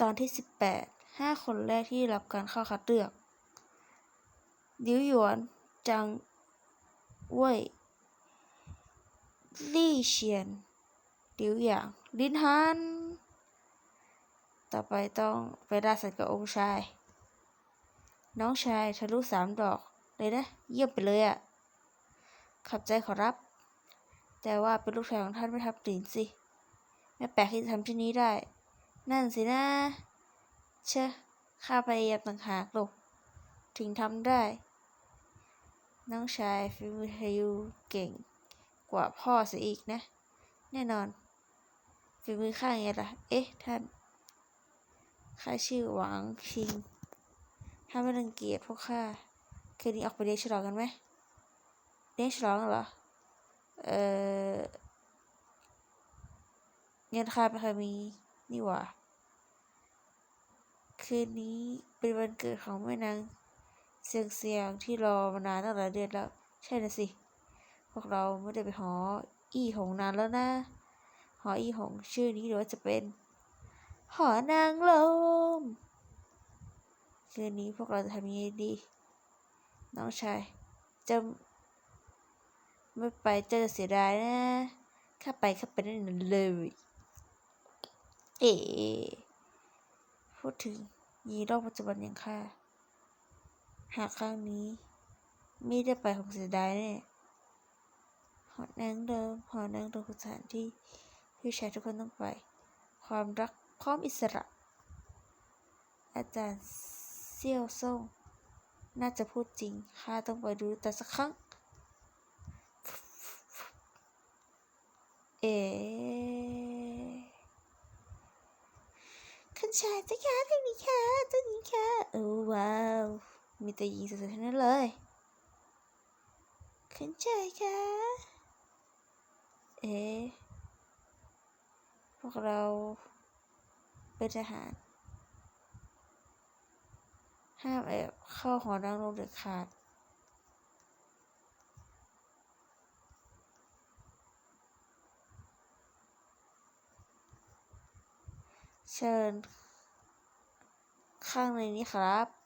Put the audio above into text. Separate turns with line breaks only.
ตอนที่ 18ห้าคนแรกที่รับการเข้าคัดเลือก ดิวหยวน จางเว่ยลี่เฉียน ดิวหยาง ลินฮัน ต่อไปต้องไปล่าสัตกับองค์ชาย น้องชายทะลุสามดอกเลยนะ เยี่ยมไปเลยอะ่ะ ขับใจขอรับ แต่ว่าเป็นลูกชายของท่านไม่ทับตินสิ ไม่แปลกที่จะทำเช่นนี้ได้ นั่นสินะ เชอะข้าพยายามต่างหากลูกถึงทำได้ น้องชายฟิมือทยูเก่งกว่าพ่อเสียอีกนะ แน่นอนฝีมือข้าไงล่ะ เอ๊ะ ท่าน ข้าชื่อหวังชิง ถ้าไม่รังเกียจพวกข้า คืนนี้ออกไปเลี้ยงฉลองกันไหมเลี้ยงฉลองเหรอ เอ่อเงินข้าไม่เคยมี นี่หว่า คืนนี้เป็นวันเกิดของแม่นางเสียงเสียงที่รอมานานตั้งหลายเดือนแล้ว ใช่นะสิ พวกเราไม่ได้ไปหอ อี้หงนานแล้วนะ หออี้หงชื่อนี้หรือว่าจะเป็น หอนางลม คืนนี้พวกเราจะทำยังไงดี น้องชายจะไม่ไปเจอเสียดายนะ ข้าไปข้าไปได้เลย เอพูดถึงยีโรคปัจจุบันอย่างข้าหากครั้งนี้ไม่ได้ไปคงเสียดายแน่หอนางเดิมหอนางเดิมคือสถานที่ที่ชายทุกคนต้องไป ความรักพร้อมอิสระ อาจารย์เซี่ยวซ่งน่าจะพูดจริงข้าต้องไปดูแต่สักครั้ง เอ๋ คุณชายเจ้าค่ะทางนี้ค่ะตรงนี้ค่ะโอ้ว้าว มีแต่หญิงสวยๆทั้งนั้นเลย คุณชายค่ะ เอ๊พวกเราเป็นทหาร ห้ามแอบเข้าหอนางรมเด็ดขาดเชิญ ข้างในนี้ครับ